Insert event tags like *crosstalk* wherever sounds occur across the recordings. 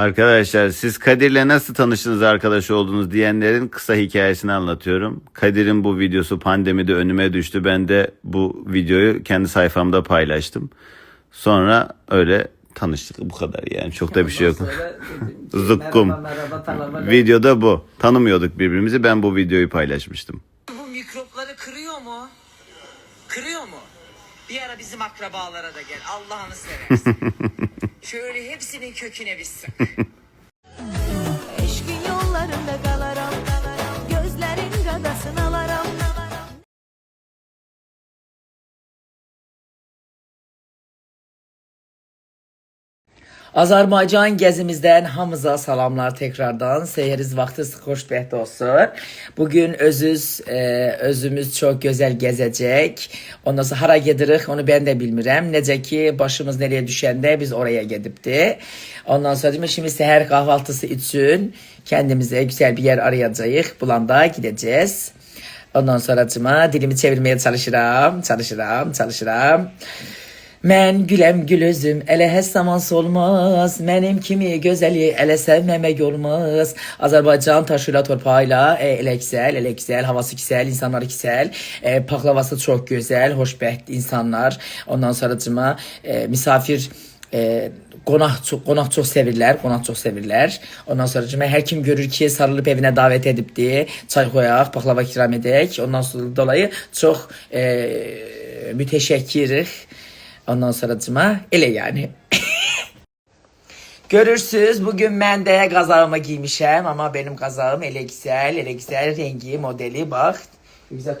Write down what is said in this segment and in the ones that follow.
Arkadaşlar siz Kadir'le nasıl tanıştınız arkadaş oldunuz diyenlerin kısa hikayesini anlatıyorum. Kadir'in bu videosu pandemide önüme düştü. Ben de bu videoyu kendi sayfamda paylaştım. Sonra öyle tanıştık bu kadar yani çok da bir şey yok. *laughs* Zıkkum. Merhaba, merhaba, tanıma. Videoda bu. Tanımıyorduk birbirimizi. Ben bu videoyu paylaşmıştım. Bu mikropları kırıyor mu? Kırıyor mu? Bir ara bizim akrabalara da gel. Allah'ını seversen. *laughs* Şöyle hepsinin köküne bir *laughs* Azərbaycan gəzimizdən hamıza salamlar tekrardan. Seyiriz vaxtınız xoşbəxt olsun. Bugün özüz e, özümüz çox gözəl gəzəcək. Ondan sonra hara gedirik onu ben de bilmirəm. Necə ki başımız nereye düşəndə biz oraya gedibdi. Ondan sonra dedim, şimdi səhər kahvaltısı üçün kendimize güzel bir yer arayacağıq. Bulanda gideceğiz. Ondan sonra dilimi çevirmeye çalışıram, çalışıram, çalışıram. Mən güləm gül özüm, elə həs zaman solmaz. Mənim kimi gözəli elə sevməmək olmaz. Azərbaycan taşıyla torpağıyla e, elə gözəl, elə gözəl, havası gözəl, insanları gözəl, e, paklavası çox gözəl, xoşbəxt insanlar. Ondan sonra e, misafir e, qonaq çox, qonaq çox sevirlər, qonaq çox sevirlər. Ondan sonra hər kim görür ki, sarılıb evinə davət edibdi, çay qoyaq, baklava ikram edək. Ondan sonra dolayı çox e, mütəşəkkirik. Ondan sonra elə yəni. Görürsüz bugün ben de kazağımı giymişim ama benim kazağım ele güzel, ele güzel rengi, modeli bak. Güzel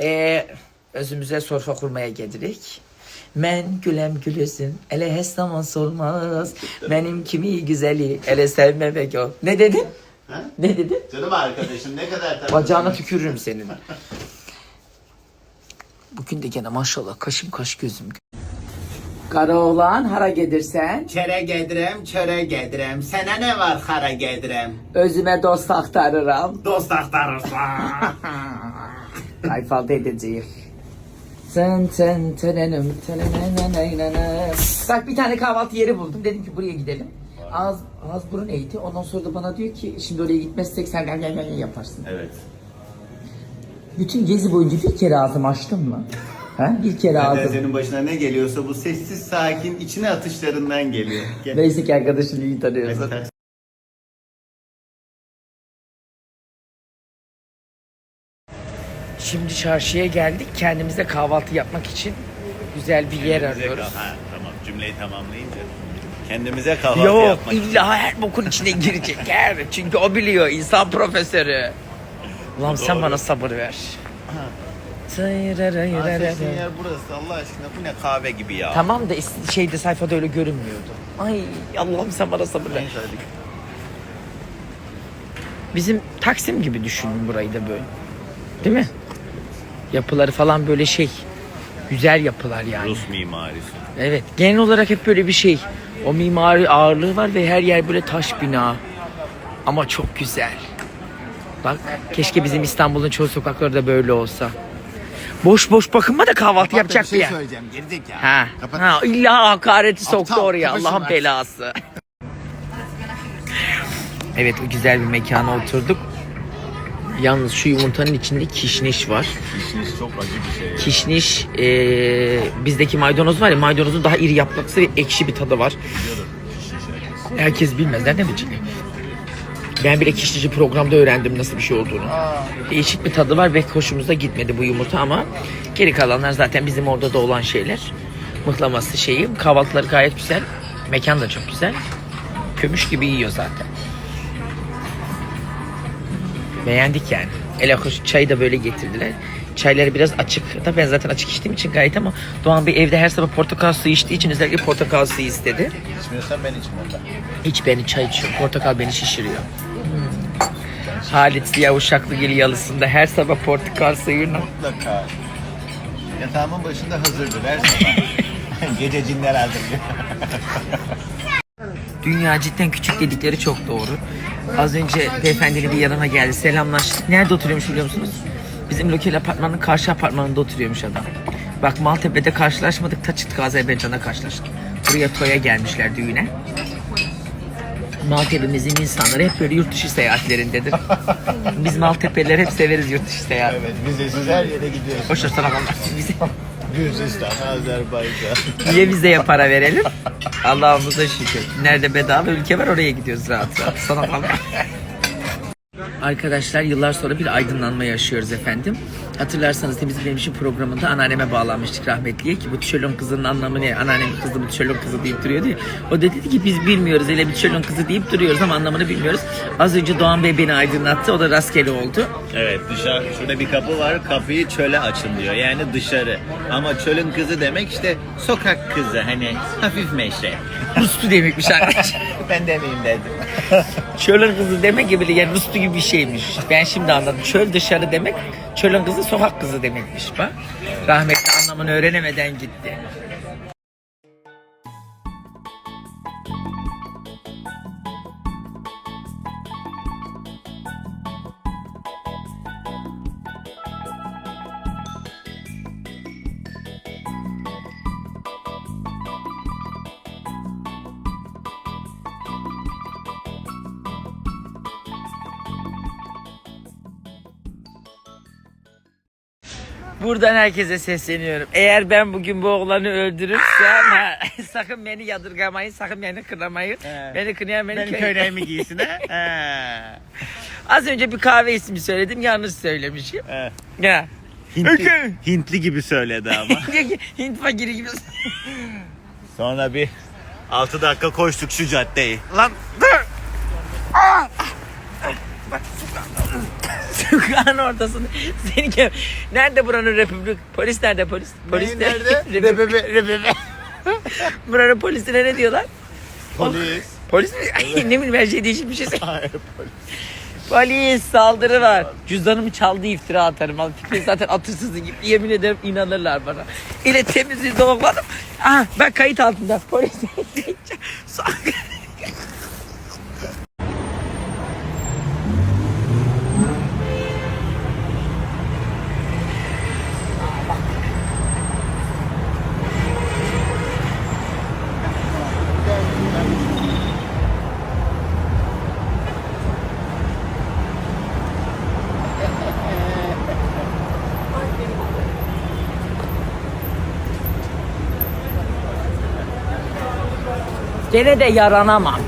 e, özümüze sofra kurmaya gedirik. Men gülem gülüsün, ele her zaman sormaz. Benim kimi güzeli, ele sevmemek o. Ne dedin? Ha? Ne dedin? Canım arkadaşım ne kadar tatlı. Bacağına tükürürüm senin. Bugün de gene maşallah kaşım kaş gözüm. Kara oğlan hara gedirsen Çere gedirem, çöre gedirem. Sana ne var kara gedirem? özüme dost aktarırım. Dost aktarırsan. *laughs* Kayfalda edeceğiz. Sen sen tenenim tenenenenenenen. Bak bir tane kahvaltı yeri buldum. Dedim ki buraya gidelim. Ağız, ağız burun eğiti. Ondan sonra da bana diyor ki şimdi oraya gitmezsek sen gel gel gel yaparsın. Evet. Bütün gezi boyunca bir kere ağzımı açtım mı? Ha? Bir kere Zaten ağzım. senin başına ne geliyorsa bu sessiz sakin içine atışlarından geliyor. Gel. Neyse ki arkadaşını iyi tanıyorsun. Şimdi çarşıya geldik. Kendimize kahvaltı yapmak için güzel bir yer arıyoruz. Ha, tamam cümleyi tamamlayınca. Kendimize kahvaltı Yok yapmak. illa her bokun içine girecek her. *laughs* Çünkü o biliyor insan profesörü. Ulan sen Doğru. bana sabır ver. Aa, seçtiğin yer burası Allah aşkına bu ne kahve gibi ya. Tamam da is- şeyde sayfada öyle görünmüyordu. Ay Allah'ım sen bana sabır ver. Neyse hadi. Bizim Taksim gibi düşünün burayı da böyle. Değil mi? Yapıları falan böyle şey. Güzel yapılar yani. Rus mimarisi. Evet. Genel olarak hep böyle bir şey. O mimari ağırlığı var ve her yer böyle taş bina. Ama çok güzel. Bak keşke bizim İstanbul'un çoğu sokakları da böyle olsa. Boş boş bakınma da kahvaltı yapacak bir şey yer. söyleyeceğim. Gerizekalı. Ha. Kapat. ha illa hakareti soktu Aptal, oraya. kapat Allah'ın belası. evet o güzel bir mekana oturduk. Yalnız şu yumurtanın içinde kişniş var. Kişniş çok acı bir şey. Kişniş eee, bizdeki maydanoz var ya maydanozun daha iri yapraksı ve ekşi bir tadı var. Herkes bilmez. Nereden bilecek? Ben bile kişnici programda öğrendim nasıl bir şey olduğunu. Değişik bir tadı var ve hoşumuza gitmedi bu yumurta ama geri kalanlar zaten bizim orada da olan şeyler. Mıhlaması şeyi. Kahvaltıları gayet güzel. Mekan da çok güzel. Kömüş gibi yiyor zaten. Beğendik yani. Ele hoş çayı da böyle getirdiler. Çayları biraz açık. Tabii ben zaten açık içtiğim için gayet ama Doğan Bey evde her sabah portakal suyu içtiği için özellikle portakal suyu istedi. İçmiyorsan ben içmem ben. Hiç beni çay içiyor. Portakal beni şişiriyor. Halit Ziya Uşaklıgil yalısında her sabah portakal suyunu. Mutlaka. Yatağımın başında hazırdır her zaman. *laughs* Gece cinler hazırlıyor. Dünya cidden küçük dedikleri çok doğru. Az önce beyefendinin bir yanıma geldi. Selamlaştık. Nerede oturuyormuş biliyor musunuz? Bizim lokal apartmanın karşı apartmanında oturuyormuş adam. Bak Maltepe'de karşılaşmadık. Ta çıktık Azerbaycan'da karşılaştık. Buraya toya gelmişler düğüne. Maltepe'mizin insanları hep böyle yurt dışı seyahatlerindedir. Biz Maltepe'liler hep severiz yurt dışı seyahat. evet vizesiz her yere gidiyorsun. Boş ver sana Allah *laughs* bize. Gürcistan, Azerbaycan. Niye vizeye para verelim? Allah'ımıza şükür. Nerede bedava ülke var oraya gidiyoruz rahat rahat. Sana falan. Arkadaşlar yıllar sonra bir aydınlanma yaşıyoruz efendim. Hatırlarsanız Temiz Benim İşim programında anneanneme bağlanmıştık rahmetliye ki bu tişölon kızının anlamı ne? Anneannem kızı bu tişölon kızı deyip duruyordu ya. O da dedi ki biz bilmiyoruz öyle bir tişölon kızı deyip duruyoruz ama anlamını bilmiyoruz. Az önce Doğan Bey beni aydınlattı o da rastgele oldu. Evet dışarı şurada bir kapı var kapıyı çöle açın diyor yani dışarı ama çölün kızı demek işte sokak kızı hani hafif meşre Rustu demekmiş arkadaşlar. *laughs* ben demeyeyim dedim *laughs* Çölün kızı demek gibi yani Rustu gibi bir şeymiş. Ben şimdi anladım. Çöl dışarı demek, çölün kızı sokak kızı demekmiş bak. Rahmetli anlamını öğrenemeden gitti. Buradan herkese sesleniyorum. Eğer ben bugün bu oğlanı öldürürsem ha, *laughs* sakın beni yadırgamayın, sakın beni kınamayın. He. Beni kınayan beni benim köy- köylerimi giysin ha *laughs* Az önce bir kahve ismi söyledim, yanlış söylemişim. He. Ya. Hintli, Hintli gibi söyledi ama *laughs* Hint fakiri gibi. sonra bir 6 dakika koştuk şu caddeyi Lan dur. Aa! Sokağın ortasında. Seni kim? Nerede buranın republik? Polis nerede polis? Polis Neyin nerede? *laughs* Republik. *laughs* buranın polisine ne diyorlar? polis Polis mi? Ay, ne bileyim her şey değişik bir şey. *laughs* Hayır, polis. Polis saldırı var. Cüzdanımı çaldı iftira atarım. Al, Fikri zaten atırsızın gibi. Yemin ederim inanırlar bana. İle temiz yüzle okladım. Ah ben kayıt altında. Polis Gene de yaranamam.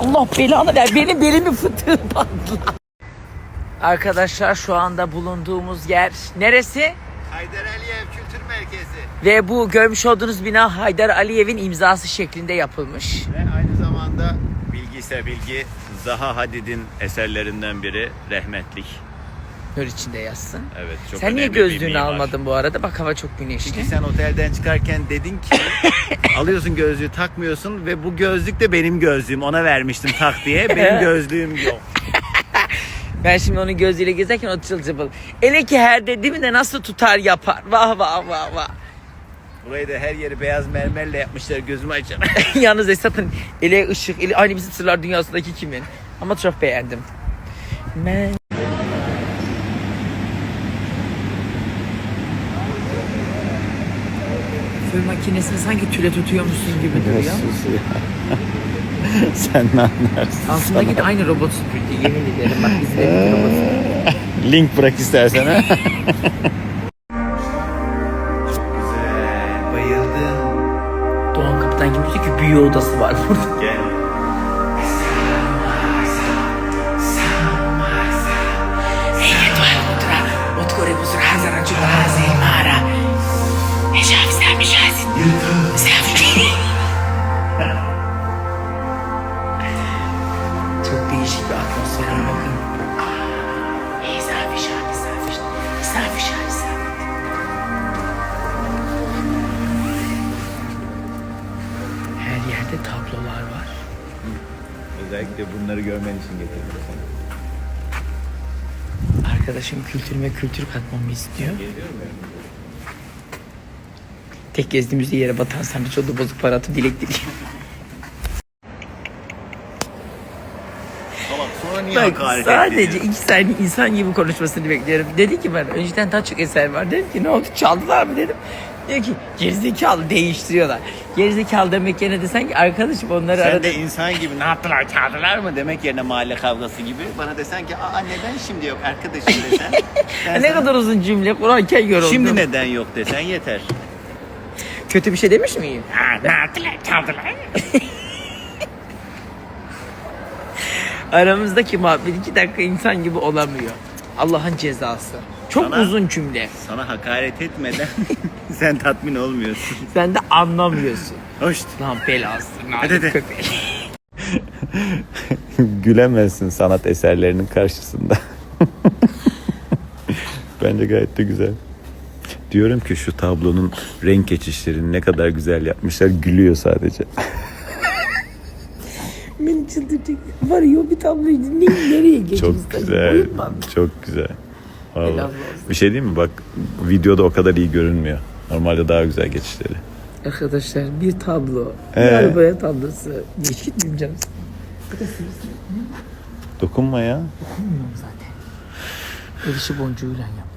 Allah belanı ver. Benim belimi fıtığı patla. Arkadaşlar şu anda bulunduğumuz yer neresi? Haydar Aliyev Kültür Merkezi Ve bu görmüş olduğunuz bina Haydar Aliyev'in imzası şeklinde yapılmış. Ve aynı zamanda bilgi ise bilgi Zaha Hadid'in eserlerinden biri Rahmetlik. Nur içinde yazsın. Evet çok Sen niye önemli bir gözlüğünü mimar. almadın bu arada? Bak hava çok güneşli. Çünkü sen otelden çıkarken dedin ki *laughs* alıyorsun gözlüğü takmıyorsun ve bu gözlük de benim gözlüğüm ona vermiştim tak diye benim gözlüğüm yok. *laughs* Ben şimdi onun gözüyle gezerken o çıl cıbıl. Ele ki her dediğimi de nasıl tutar yapar. Vah vah vah vah. Burayı da her yeri beyaz mermerle yapmışlar gözümü açan. *laughs* Yalnız Esat'ın ele ışık, eli aynı bizim sırlar dünyasındaki kimin? Ama çok beğendim. Ben... Fön makinesini sanki tüle tutuyormuşsun gibi duruyor. *laughs* sen ne anlarsın? Altındaki de aynı robot süpürdü yemin ederim. Bak bizlerin robot süpürdü. Link bırak istersen ha. Bayıldım. Doğan Kapı'dan gibi ki büyü odası var burada. Gel. Çok değişik bir atmosfer var bakın. Ah, Her yerde tablolar var. Özellikle bunları görmen için getirdim sana. Arkadaşım kültürüme kültür katmamı istiyor. Tek gezdiğimizde yere batan sandviç oldu bozuk para atıp dilek diliyor. Bak sadece iki saniye insan gibi konuşmasını bekliyorum. Dedi ki ben önceden çok eser var. Dedim ki ne oldu çaldılar mı dedim. Diyor ki gerizekalı değiştiriyorlar. Gerizekalı demek yerine desen ki arkadaşım onları Sen arada... de insan gibi ne yaptılar çağırdılar mı demek yerine mahalle kavgası gibi. Bana desen ki aa neden şimdi yok arkadaşım desen. *laughs* Ne sana, kadar uzun cümle kurarken yoruldum. Şimdi neden yok desen yeter. Kötü bir şey demiş miyim? Ha, ne yaptılar çaldılar *laughs* Aramızdaki muhabbet iki dakika insan gibi olamıyor. Allah'ın cezası. Çok Sana- uzun cümle. Sana hakaret etmeden *laughs* sen tatmin olmuyorsun. Sen de anlamıyorsun. Hoş. Lan belası. Hadi de. köpek. *laughs* Gülemezsin sanat eserlerinin karşısında. *laughs* Bence gayet de güzel. Diyorum ki şu tablonun renk geçişlerini ne kadar güzel yapmışlar. Gülüyor sadece. Beni çıldıracak. Var ya o bir tabloyu dinleyin nereye geçmiş? Çok güzel. Çok güzel. Vallahi. Bir şey diyeyim mi? Bak videoda o kadar iyi görünmüyor. Normalde daha güzel geçişleri. Arkadaşlar bir tablo. Bir Ee? arabaya tablosu. Gitmeyeyim canım. Dokunma ya. Bilmiyorum zaten. El işi boncuğuyla yapmış.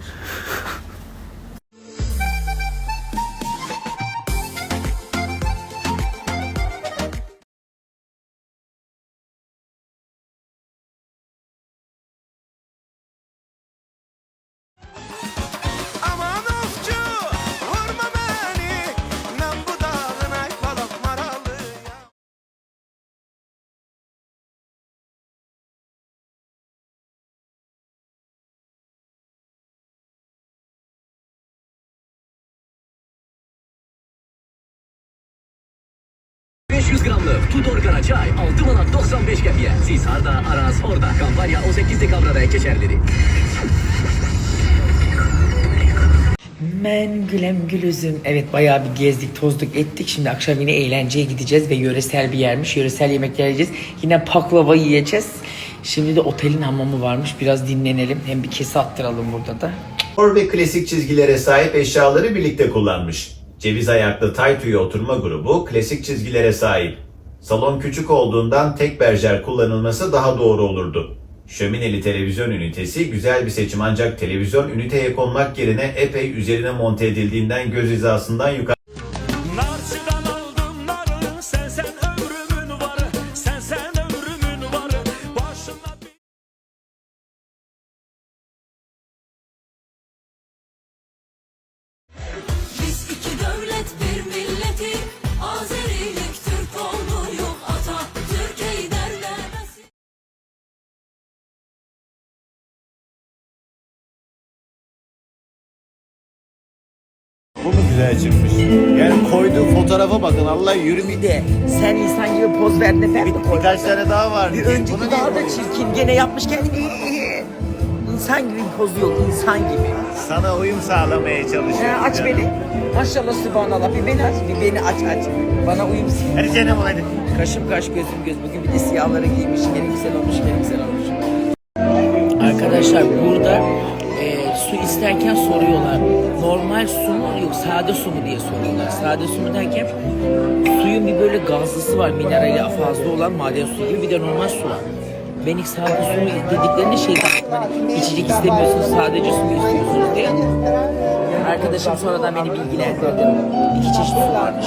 Karaçay 6 manat 95 qəpiyə. Siz harda, araz orada. Kampanya 18 dekabrada keçərlidir. Men gülem gülüzüm. Evet bayağı bir gezdik, tozduk, ettik. Şimdi akşam yine eğlenceye gideceğiz ve yöresel bir yermiş. Yöresel yemekler yiyeceğiz. Yine paklava yiyeceğiz. Şimdi de otelin hamamı varmış. Biraz dinlenelim. Hem bir kese attıralım burada da. Spor ve klasik çizgilere sahip eşyaları birlikte kullanmış. Ceviz ayaklı tay tüyü oturma grubu klasik çizgilere sahip. Salon küçük olduğundan tek berjer kullanılması daha doğru olurdu. Şömineli televizyon ünitesi güzel bir seçim ancak televizyon üniteye konmak yerine epey üzerine monte edildiğinden göz hizasından yukarı Bu mu güzel çıkmış? Yani koyduğu fotoğrafa bakın Allah yürü Bir de sen insan gibi poz verdin efendim. Birkaç tane daha var. Bir önceki daha da çirkin. Gene yapmış kendini. İnsan gibi bir pozu yok. insan gibi. Sana uyum sağlamaya çalışıyorum. Ha, aç canım. beni. Maşallah sübhanallah. Bir beni aç. Bir beni aç aç. Bana uyum sağla. Hadi canım hadi. Kaşım kaş gözüm göz. Bugün bir de siyahları giymiş. Gene güzel olmuş, gene güzel olmuş. Arkadaşlar burada su isterken soruyorlar. Normal su mu yok sade su mu diye soruyorlar. Sade su mu derken suyun bir böyle gazlısı var minerali fazla olan maden suyu gibi bir de normal su var. Ben ilk sade su dediklerinde şey hani içecek istemiyorsunuz sadece su istiyorsunuz diye. Arkadaşım sonradan beni bilgilendirdi. İki çeşit su varmış.